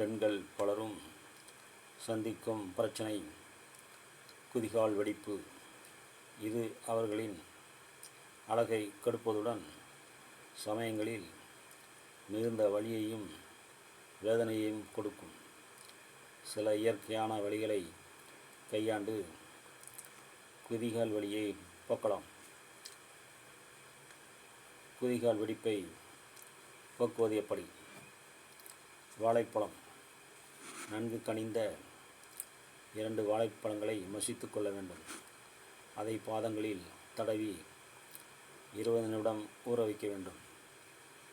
பெண்கள் பலரும் சந்திக்கும் பிரச்சனை குதிகால் வெடிப்பு. இது அவர்களின் அழகை கெடுப்பதுடன் சமயங்களில் மிகுந்த வழியையும் வேதனையையும் கொடுக்கும். சில இயற்கையான வழிகளை கையாண்டு குதிகால் வழியை போக்கலாம். குதிகால் வெடிப்பை போக்குவது எப்படி? வாழைப்பழம். நன்கு கனிந்த இரண்டு வாழைப்பழங்களை மசித்து கொள்ள வேண்டும். அதை பாதங்களில் தடவி இருபது நிமிடம் ஊற வைக்க வேண்டும்.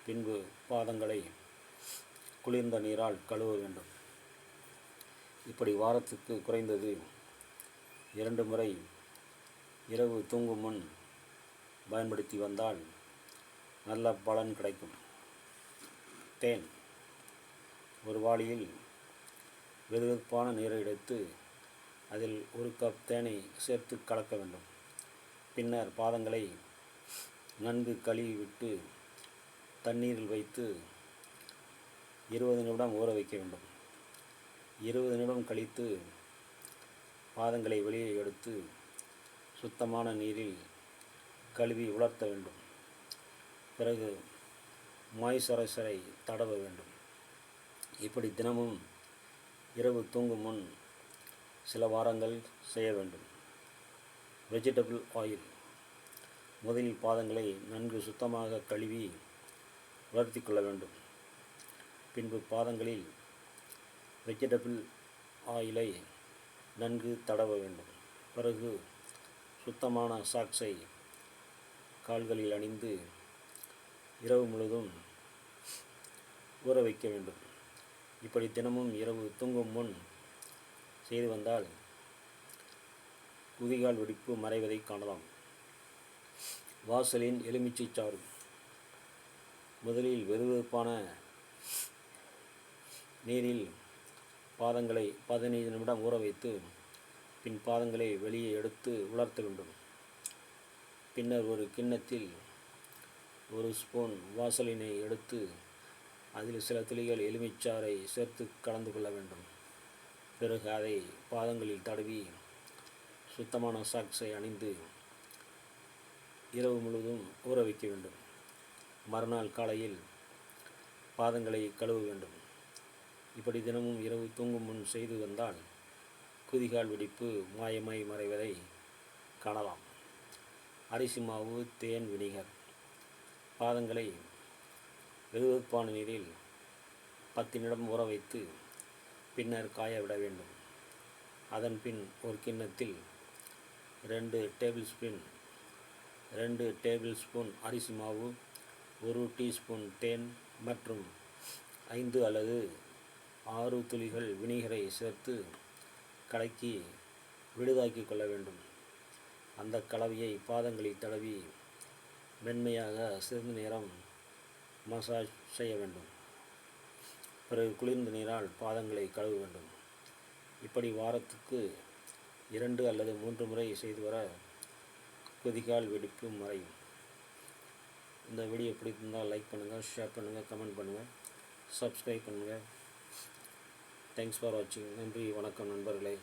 பின்பு பாதங்களை குளிர்ந்த நீரால் கழுவ வேண்டும். இப்படி வாரத்துக்கு குறைந்தது இரண்டு முறை இரவு தூங்கும் முன் பயன்படுத்தி வந்தால் நல்ல பலன் கிடைக்கும். தேன் ஒரு வாளியில் வெதுவெதுப்பான நீரை எடுத்து அதில் ஒரு கப் தேனை சேர்த்து கலக்க வேண்டும். பின்னர் பாதங்களை நன்கு கழுவி விட்டு தண்ணீரில் வைத்து இருபது நிமிடம் ஊற வைக்க வேண்டும். இருபது நிமிடம் கழித்து பாதங்களை வெளியே எடுத்து சுத்தமான நீரில் கழுவி உலர்த்த வேண்டும். பிறகு மாய்சரைசரை தடவ வேண்டும். இப்படி தினமும் இரவு தூங்கும் முன் சில வாரங்கள் செய்ய வேண்டும். வெஜிடபிள் ஆயில் முதலில் பாதங்களை நன்கு சுத்தமாக கழுவி உலர்த்தி கொள்ள வேண்டும். பின்பு பாதங்களில் வெஜிடபிள் ஆயிலை நன்கு தடவ வேண்டும். பிறகு சுத்தமான சாக்ஸை கால்களில் அணிந்து இரவு முழுதும் ஊற வைக்க வேண்டும். இப்படி தினமும் இரவு தூங்கும் முன் செய்து வந்தால் குதிகால் வெடிப்பு மறைவதை காணலாம். வாசலின் எலுமிச்சை சாறு. முதலில் வெறுவெறுப்பான நீரில் பாதங்களை பதினைந்து நிமிடம் ஊற வைத்து பின் பாதங்களை வெளியே எடுத்து உலர்த்த வேண்டும். பின்னர் ஒரு கிண்ணத்தில் ஒரு ஸ்பூன் வாசலினை எடுத்து அதில் சில துளிகள் எலுமிச்சாரை சேர்த்து கலந்து கொள்ள வேண்டும். பிறகு அதை பாதங்களில் தடவி சுத்தமான சாக்ஸை அணிந்து இரவு முழுவதும் ஊற வைக்க வேண்டும். மறுநாள் காலையில் பாதங்களை கழுவ வேண்டும். இப்படி தினமும் இரவு தூங்கும் முன் செய்து வந்தால் குதிகால் வெடிப்பு மாயமாய் மறைவதை காணலாம். அரிசி மாவு தேன் வினிகர். பாதங்களை வெதுவெதுப்பான நீரில் பத்து நிமிடம் ஊற வைத்து பின்னர் காய விட வேண்டும். அதன் பின் ஒரு கிண்ணத்தில் ரெண்டு டேபிள் ஸ்பூன் ரெண்டு டேபிள் ஸ்பூன் அரிசி மாவு ஒரு டீஸ்பூன் தேன் மற்றும் ஐந்து அல்லது ஆறு துளிகள் வினிகரை சேர்த்து கலக்கி விடுதாக்கி கொள்ள வேண்டும். அந்த கலவையை பாதங்களில் தடவி மென்மையாக சிறிது நேரம் மசாஜ் செய்ய வேண்டும். பிறகு குளிர்ந்த நீரால் பாதங்களை கழுவ வேண்டும். இப்படி வாரத்துக்கு இரண்டு அல்லது மூன்று முறை செய்து வர குதிகால் வெடிப்பு மறையும். இந்த வீடியோ பிடித்திருந்தால் லைக் பண்ணுங்கள் ஷேர் பண்ணுங்கள் கமெண்ட் பண்ணுங்கள் சப்ஸ்கிரைப் பண்ணுங்கள் தேங்க்ஸ் ஃபார் வாட்சிங் நன்றி வணக்கம் நண்பர்களே.